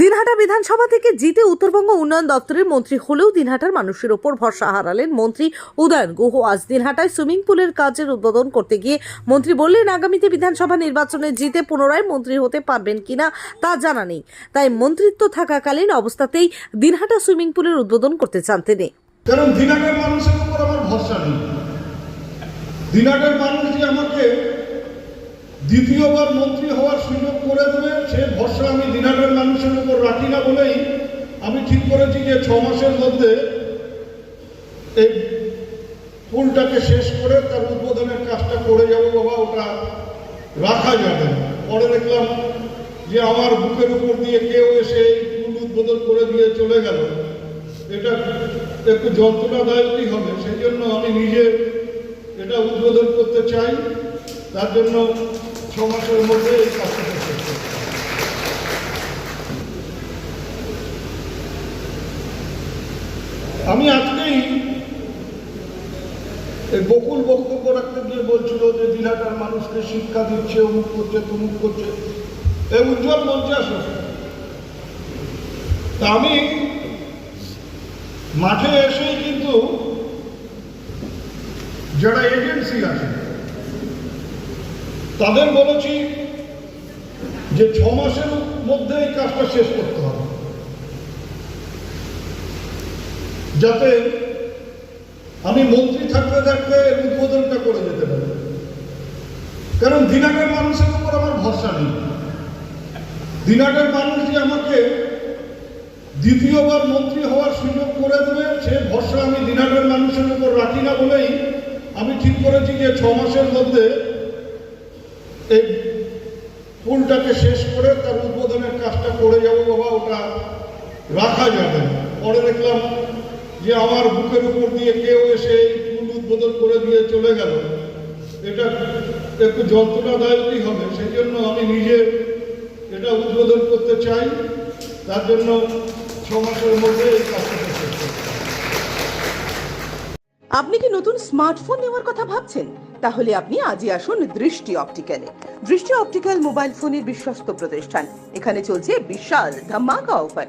দিনহাটা বিধানসভা থেকে জিতে উত্তরবঙ্গ উন্নয়ন দপ্তরের মন্ত্রী হলেও দিনহাটার মানুষের ওপর ভরসা হারালেন মন্ত্রী উদয়ন গুহ। আজ দিনহাটায় সুইমিং পুলের কাজের উদ্বোধন করতে গিয়ে মন্ত্রী বললেন, আগামীতে বিধানসভা নির্বাচনে জিতে পুনরায় মন্ত্রী হতে পারবেন কিনা তা জানা নেই। তাই মন্ত্রিত্ব থাকাকালীন অবস্থাতেই দিনহাটা সুইমিং পুলের উদ্বোধন করতে চান তিনি। নেই। মানুষ যে আমাকে দ্বিতীয়বার মন্ত্রী হওয়ার সুযোগ করে দেবে, সে ভরসা আমি দিনাটের মানুষের উপর রাখি না বলেই আমি ঠিক করেছি যে ছ মাসের মধ্যে এই ফুলটাকে শেষ করে তার উদ্বোধনের কাজটা করে যাব বাবা, ওটা রাখা যাবে। পরে দেখলাম যে আমার বুকের উপর দিয়ে কেউ এসে এই পুল উদ্বোধন করে দিয়ে চলে গেল এটা একটু যন্ত্রণাদায়কই হবে, সেই জন্য আমি নিজে এটা উদ্বোধন করতে চাই তার জন্য ছ মাসের মধ্যে এই কাজটা করতে চাই। আমি আজকেই এই বকুল বক্তব্য রাখতে গিয়ে বলছিল যে দিনাটার মানুষকে শিক্ষা দিচ্ছে, অমুক করছে, তমুক করছে। এই উজ্জ্বল মঞ্চে আসো। তা আমি মাঠে এসেই কিন্তু যারা এজেন্সি আছে, তাদের বলেছি যে ছ মাসের মধ্যে এই কাজটা শেষ করতে হবে। যাতে আমি মন্ত্রী থাকতে থাকতে উদ্বোধনটা করে যেতে পারি কারণ দিনাটের মানুষের উপর আমার ভরসা নেই দিনাটের মানুষ যে আমাকে দ্বিতীয়বার মন্ত্রী হওয়ার সুযোগ করে দেবে, সে ভরসা আমি দিনাটের মানুষের উপর রাখি না বলেই আমি ঠিক করেছি যে ছ মাসের মধ্যে এই পুলটাকে শেষ করে তার উদ্বোধনের কাজটা করে যাব বাবা, ওটা রাখা যাবে। পরে দেখলাম যে আমার বুকের উপর দিয়ে কেউ এসে পুল উদ্বোধন করে দিয়ে চলে গেল। এটা একটু যন্ত্রণাদায়কই হবে, সেই জন্য আমি নিজে এটা উদ্বোধন করতে চাই। তার জন্য ছ মাসের মধ্যে এই কাজটা আপনি কি নতুন স্মার্টফোন নেওয়ার কথা ভাবছেন? তাহলে আপনি আজই আসুন দৃষ্টি অপটিক্যালে দৃষ্টি অপটিক্যাল মোবাইল ফোনের বিশ্বস্ত প্রতিষ্ঠান। এখানে চলছে বিশাল ধামাকা অফার।